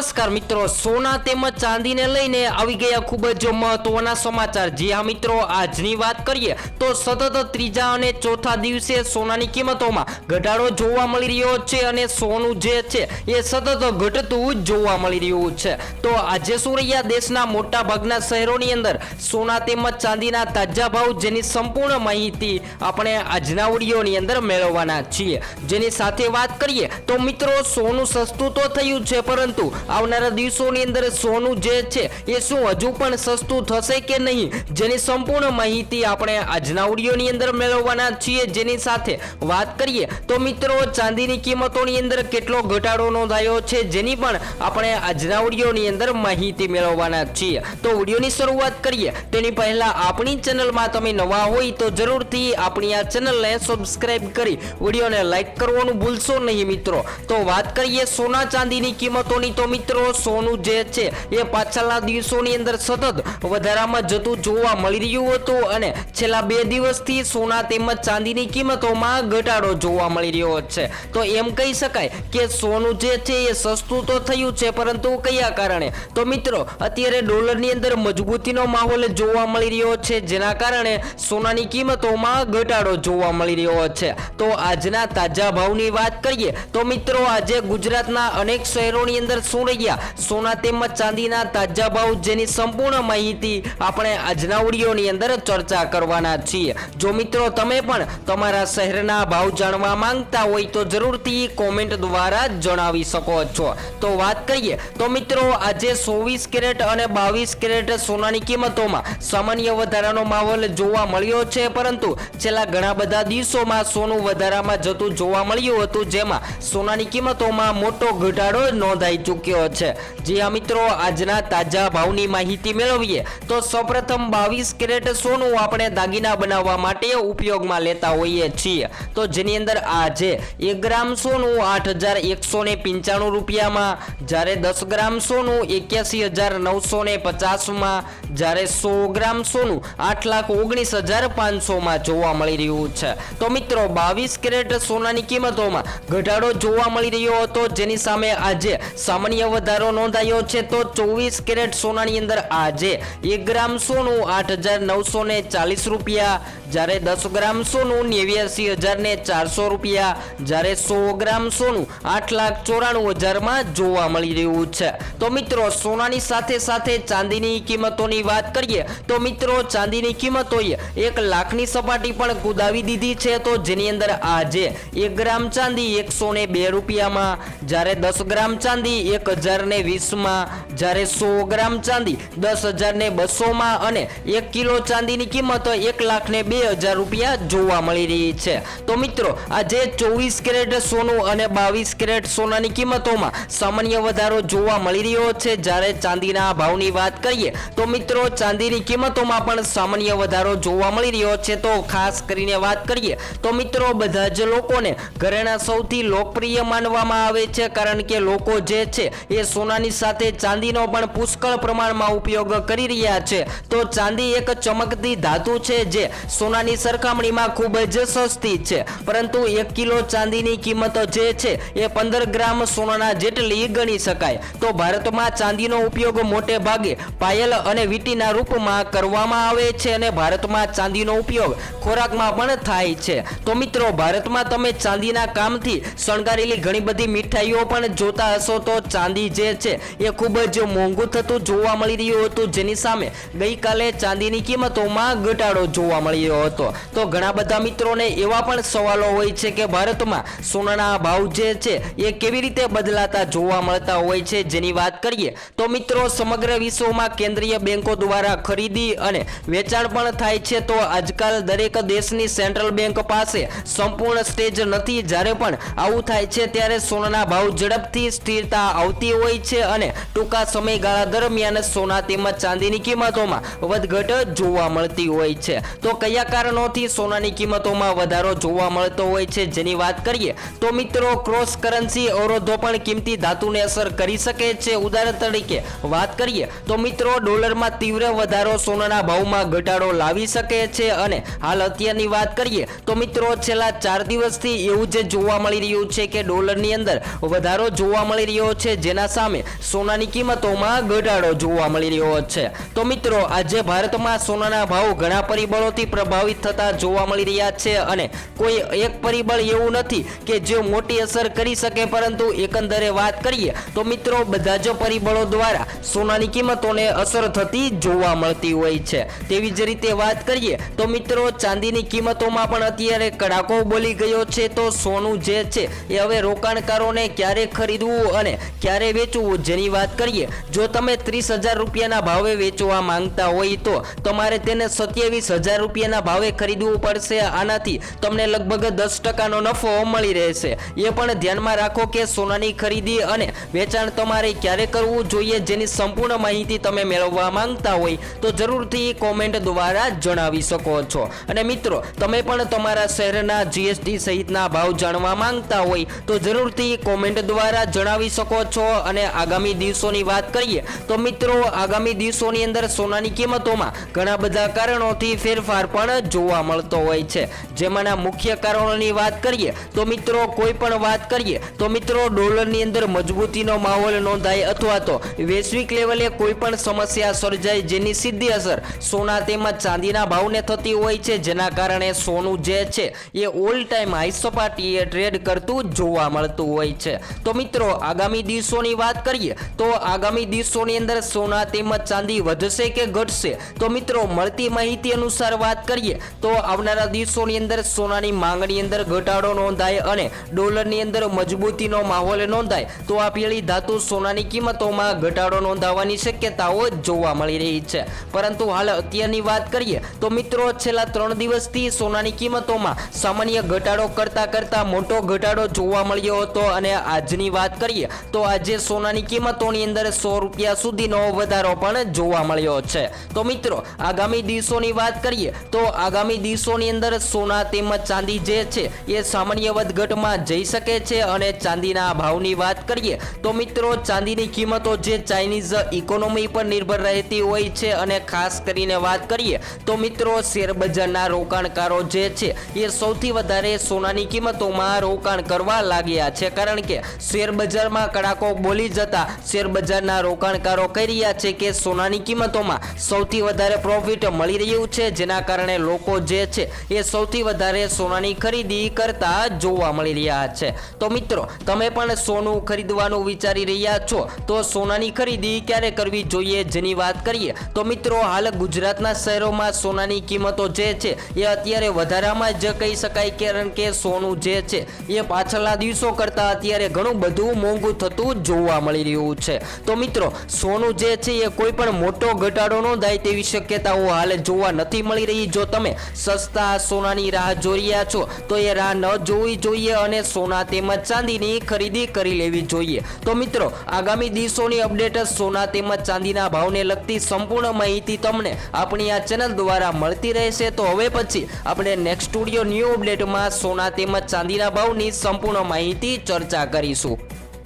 નમસ્કાર મિત્રો, સોના તેમજ ચાંદીને લઈને આવી ગયા ખૂબ જ મહત્વના સમાચાર. જી હા મિત્રો, આજની વાત કરીએ તો સતત ત્રીજા અને ચોથા દિવસે સોનાની કિંમતોમાં ઘટાડો જોવા મળી રહ્યો છે અને સોનું જે છે એ સતત ઘટતું જોવા મળી રહ્યું છે. તો આજે શું રહ્યા દેશના મોટા ભાગના શહેરોની અંદર? સોના તેમજ ચાંદીના તાજા ભાવ જેની સંપૂર્ણ માહિતી આપણે આજના ઓડિયોની અંદર મેળવવાના છીએ. જેની સાથે વાત કરીએ તો મિત્રો, સોનું સસ્તું તો થયું છે, પરંતુ આવનારા દિવસોની અંદર સોનું જે છે, એ શું હજુ પણ સસ્તું થશે કે નહીં, જેની સંપૂર્ણ માહિતી આપણે આજના ઓડિયોની અંદર મેળવવાના છીએ. જેની સાથે વાત કરીએ, તો મિત્રો, ચાંદીની કિંમતોની અંદર કેટલો ઘટાડો નોંધાયો છે, જેની પણ આપણે આજના ઓડિયોની અંદર માહિતી મેળવવાના છીએ. તો ઓડિયોની શરૂઆત કરીએ. તેની પહેલા આપણી ચેનલમાં તમે નવા હોય તો જરૂરથી આપણી આ ચેનલને સબસ્ક્રાઇબ કરી ઓડિયોને લાઈક કરવાનું ભૂલશો નહીં મિત્રો. તો વાત કરીએ સોના ચાંદીની કિંમતોની. તો મિત્રો સોનું જે છે, એ પાછળના દિવસોની અંદર સતત વધારામાં જતું જોવા મળી રહ્યું હતું અને છેલ્લા બે દિવસથી સોના તેમજ ચાંદીની કિંમતોમાં ઘટાડો જોવા મળી રહ્યો છે. તો એમ કહી શકાય કે સોનું જે છે, એ સસ્તું તો થયું છે, પરંતુ કયા કારણે? તો મિત્રો, અત્યારે ડોલરની અંદર મજબૂતીનો માહોલ જોવા મળી રહ્યો છે, જેના કારણે સોનાની કિંમતોમાં ઘટાડો જોવા મળી રહ્યો છે. તો આજના તાજા ભાવની વાત કરીએ, તો મિત્રો, આજે ગુજરાતના અનેક શહેરોની અંદર શું રહ્યા સોના તેમજ ચાંદીના તાજા ભાવ જેની સંપૂર્ણ માહિતી આપણે આજના ઓડિયોની અંદર ચર્ચા કરવાના છીએ. જો મિત્રો તમે પણ તમારા શહેરના ભાવ જાણવા માંગતા હોય તો જરૂરથી કોમેન્ટ દ્વારા જણાવી શકો છો. તો વાત કરીએ, તો મિત્રો આજે ચોવીસ કેરેટ અને બાવીસ કેરેટ સોનાની કિંમતોમાં સામાન્ય વધારાનો માહોલ જોવા મળ્યો છે, પરંતુ છેલ્લા ઘણા બધા દિવસોમાં સોનું વધારામાં જતું જોવા મળ્યું હતું, જેમાં સોનાની કિંમતોમાં મોટો ઘટાડો નોંધાઈ ચૂક્યો છે. જી મિત્રો, આજના તાજા ભાવની માહિતી મેળવીએ તો સૌપ્રથમ બાવીસ કેરેટ સોનું આપણે દાગીના બનાવવા માટે ઉપયોગમાં લેતા હોઈએ છીએ. તો જેની અંદર આજે એક ગ્રામ સોનું આઠ હજાર એકસો ને પંચાણું રૂપિયામાં, જ્યારે દસ ગ્રામ સોનું એક્યાસી હજાર નવસો ને પચાસમાં, જ્યારે સો ગ્રામ સોનું આઠ લાખ ઓગણીસ હજાર પાંચસોમાં જોવા મળી રહ્યું છે. તો મિત્રો, બાવીસ કેરેટ સોનાની કિંમતોમાં ઘટાડો જોવા મળી રહ્યો હતો. જેની સામે આજે સામાન્ય વધારો નોંધાયો છે તો ચોવીસ કેરેટ સોનાની અંદર આજે એક ગ્રામ સોનું આઠ હજાર નવસો ને ચાલીસ રૂપિયા, જ્યારે દસ ગ્રામ સોનું નેવ્યાસી હજાર ને ચારસો રૂપિયા, જ્યારે સો ગ્રામ સોનું આઠ લાખ ચોરાણું હજારમાં જોવા મળી રહ્યું છે. તો મિત્રો, સોનાની સાથે સાથે ચાંદીની કિંમતોની વાત કરીએ, તો મિત્રો, ચાંદીની કિંમતોએ એક લાખની સપાટી પણ કુદાવી દીધી છે. તો જેની અંદર આજે એક ગ્રામ ચાંદી એકસો ને બે રૂપિયામાં, જ્યારે દસ ગ્રામ ચાંદી એક હજાર ને વીસમાં જ્યારે સો ગ્રામ ચાંદી, દસ હજાર ને બસોમાં અને એક કિલો ચાંદીની કિંમત એક લાખ ને બે હજાર રૂપિયા જોવા મળી રહી છે. તો મિત્રો, આજે ચોવીસ કેરેટ સોનું અને બાવીસ કેરેટ સોનાની કિંમતોમાં સામાન્ય વધારો જોવા મળી રહ્યો છે. જ્યારે ચાંદીના ભાવની વાત કરીએ, તો મિત્રો, ચાંદીની કિંમતોમાં પણ સામાન્ય વધારો જોવા મળી રહ્યો છે. તો ખાસ કરીને વાત કરીએ, તો મિત્રો, બધા જ લોકોને ઘરેણા સૌથી લોકપ્રિય માનવામાં આવે છે. કારણ કે લોકો જે છે એ સોનાની સાથે ચાંદીનો પણ પુષ્કળ પ્રમાણમાં ઉપયોગ કરી રહ્યા છે. તો ચાંદી એક ચમકતી ધાતુ છે જે સોનાની સરખામણીમાં ખૂબ જ સસ્તી છે. પરંતુ એક કિલો ચાંદીની કિંમત જે છે એ પંદર ગ્રામ સોનાના જેટલી ગણી શકાય. તો ભારતમાં ચાંદીનો ઉપયોગ મોટે ભાગે પાયલ અને વીટીના રૂપમાં કરવામાં આવે છે અને ભારતમાં ચાંદીનો ઉપયોગ ખોરાકમાં પણ થાય છે. તો મિત્રો, ભારતમાં તમે ચાંદીના કામથી શણગારેલી ઘણી બધી મીઠાઈઓ પણ જોતા હશો તો ચાંદી જે છે, એ ખૂબ જ મોંઘું થતું જોવા મળી રહ્યું હતું. જેની સામે ગઈકાલે ચાંદીની કિંમતોમાં ઘટાડો જોવા મળી રહ્યો હતો. તો ઘણા બધા મિત્રોને એવા પણ સવાલો હોય છે કે ભારતમાં સોનાના ભાવ જે છે, એ કેવી રીતે બદલાતા જોવા મળતા હોય છે? જેની વાત કરીએ, તો મિત્રો, સમગ્ર વિશ્વમાં કેન્દ્રીય બેંકો દ્વારા ખરીદી અને વેચાણ પણ થાય છે. તો આજકાલ દરેક દેશની સેન્ટ્રલ બેંક પાસે સંપૂર્ણ સ્ટેજ નથી. જ્યારે પણ આવું થાય છે, ત્યારે સોનાના ભાવ ઝડપથી સ્થિરતા આવતી હોય છે અને ટૂંકા સમયગાળા દરમિયાન સોના તેમજ ચાંદીની કિંમતોમાં વધઘટ જોવા મળતી હોય છે. તો કયા કારણોથી સોનાની કિંમતોમાં વધારો જોવા મળતો હોય છે જેની વાત કરીએ, તો મિત્રો ક્રોસ કરન્સી અવરોધો પણ કિંમતી ધાતુને અસર કરી શકે છે. ઉદાહરણ તરીકે વાત કરીએ, તો મિત્રો ડોલરમાં તીવ્ર વધારો સોનાના ભાવમાં ઘટાડો લાવી શકે છે અને હાલ અત્યારની વાત કરીએ, તો મિત્રો છેલ્લા ચાર દિવસથી એવું જ જોવા મળી રહ્યું છે કે ડોલરની અંદર વધારો જોવા મળી રહ્યો છે જે જેના સામે સોનાની કિંમતોમાં ઘટાડો જોવા મળી રહ્યો છે. તો મિત્રો, આજે ભારતમાં સોનાના ભાવ ઘણા પરિબળોથી પ્રભાવિત થતા જોવા મળી રહ્યા છે અને કોઈ એક પરિબળ એવું નથી કે જે મોટી અસર કરી શકે, પરંતુ એકંદરે વાત કરીએ તો મિત્રો, બધા જ પરિબળો દ્વારા સોનાની કિંમતોને અસર થતી જોવા મળતી હોય છે. તેવી જ રીતે વાત કરીએ તો મિત્રો, ચાંદીની કિંમતોમાં પણ અત્યારે કડાકો બોલી ગયો છે. તો સોનું જે છે એ હવે રોકાણકારોને ક્યારે ખરીદવું અને ક્યારે વેચવું, જેની વાત કરીએ, જો તમે ત્રીસ હજાર રૂપિયાના ભાવે વેચવા માંગતા હોય તો તમારે તેને સત્યાવીસ હજાર રૂપિયાના ભાવે ખરીદવું પડશે. આનાથી તમને લગભગ દસ ટકાનો નફો મળી રહેશે. એ પણ ધ્યાનમાં રાખો કે સોનાની ખરીદી અને વેચાણ તમારે ક્યારે કરવું જોઈએ જેની સંપૂર્ણ માહિતી તમે મેળવવા માંગતા હોય તો જરૂરથી કોમેન્ટ દ્વારા જણાવી શકો છો. અને મિત્રો, તમે પણ તમારા શહેરના જીએસટી સહિતના ભાવ જાણવા માંગતા હોય તો જરૂરથી કોમેન્ટ દ્વારા જણાવી શકો છો. અને આગામી દિવસોની વાત કરીએ, તો મિત્રો, આગામી દિવસોની અંદર સોનાની કિંમતોમાં ઘણા બધા કારણોથી ફેરફાર પણ જોવા મળતો હોય છે. જેમાંના મુખ્ય કારણોની વાત કરીએ, તો મિત્રો, કોઈ પણ વાત કરીએ, તો મિત્રો, ડોલરની અંદર મજબૂતીનો માહોલ નોંધાય અથવા તો વૈશ્વિક લેવલે કોઈ પણ સમસ્યા સર્જાય જેની સીધી અસર સોના તેમજ ચાંદીના ભાવને થતી હોય છે. જેના કારણે સોનું જે છે, એ ઓલ ટાઈમ હાઈ સપાટીએ ટ્રેડ કરતું જોવા મળતું હોય છે. તો મિત્રો, આગામી દિવસોની વાત કરીએ તો આગામી દિવસોની અંદર સોના તેમજ ચાંદી વધશે કે ઘટશે? તો મિત્રો, મળતી માહિતી અનુસાર વાત કરીએ તો આવનારા દિવસોની અંદર સોનાની માંગણી અંદર ઘટાડો નોંધાય અને ડોલરની અંદર મજબૂતીનો માહોલ નોંધાય. તો આ પેલી ધાતુ સોનાની કિંમતોમાં ઘટાડો નોંધાવાની શક્યતાઓ જોવા મળી રહી છે. પરંતુ હાલ અત્યારની વાત કરીએ તો મિત્રો, છેલ્લા ત્રણ દિવસથી સોનાની કિંમતોમાં સામાન્ય ઘટાડો કરતા કરતા મોટો ઘટાડો જોવા મળ્યો હતો અને આજની વાત કરીએ તો આજે સોનાની કિંમતોની અંદર સો રૂપિયા સુધીનો વધારો પણ જોવા મળ્યો છે. તો મિત્રો, આગામી દિવસોની વાત કરીએ, તો આગામી દિવસોની અંદર સોના તેમજ ચાંદી જે છે, એ સામાન્ય વધઘટમાં જઈ શકે છે અને ચાંદીના ભાવની વાત કરીએ, તો મિત્રો, ચાંદીની કિંમતો જે ચાઇનીઝ ઇકોનોમી પર નિર્ભર રહેતી હોય છે અને ખાસ કરીને વાત કરીએ, તો મિત્રો, શેર બજારના રોકાણકારો જે છે, એ સૌથી વધારે સોનાની કિંમતોમાં રોકાણ કરવા લાગ્યા છે. કારણ કે શેર બજારમાં બોલી જતા શેર બજારના રોકાણકારો કહી રહ્યા છે કે સોનાની કિંમતોમાં સૌથી વધારે પ્રોફિટ મળી રહ્યું છે, જેના કારણે લોકો જે છે એ સૌથી વધારે સોનાની ખરીદી કરતા જોવા મળી રહ્યા છે. તો મિત્રો, તમે પણ સોનું ખરીદવાનું વિચારી રહ્યા છો, તો સોનાની ખરીદી ક્યારે કરવી જોઈએ જેની વાત કરીએ? તો મિત્રો, હાલ ગુજરાતના શહેરોમાં સોનાની કિંમતો જે છે એ અત્યારે વધારામાં જ કહી શકાય, કારણ કે સોનું જે છે એ પાછળના દિવસો કરતાં અત્યારે ઘણું બધું મોંઘું થતું જોવા મળી રહ્યું છે. તો મિત્રો, સોનું જે છે એ કોઈ પણ મોટો ઘટાડો નોંધાય તેવી શક્યતાઓ હાલ જોવા નથી મળી રહી. જો તમે સસ્તા સોનાની રાહ જોઈ રહ્યા છો, તો એ રાહ ન જોવી જોઈએ અને સોના તેમજ ચાંદીની ખરીદી કરી લેવી જોઈએ. તો મિત્રો, આગામી દિવસોની અપડેટ સોના તેમજ ચાંદીના ભાવને લગતી સંપૂર્ણ માહિતી તમને આપણી આ ચેનલ દ્વારા મળતી રહેશે. તો હવે પછી આપણે નેક્સ્ટ સ્ટુડિયો ન્યૂ અપડેટમાં સોના તેમજ ચાંદીના ભાવની સંપૂર્ણ માહિતી ચર્ચા કરીશું.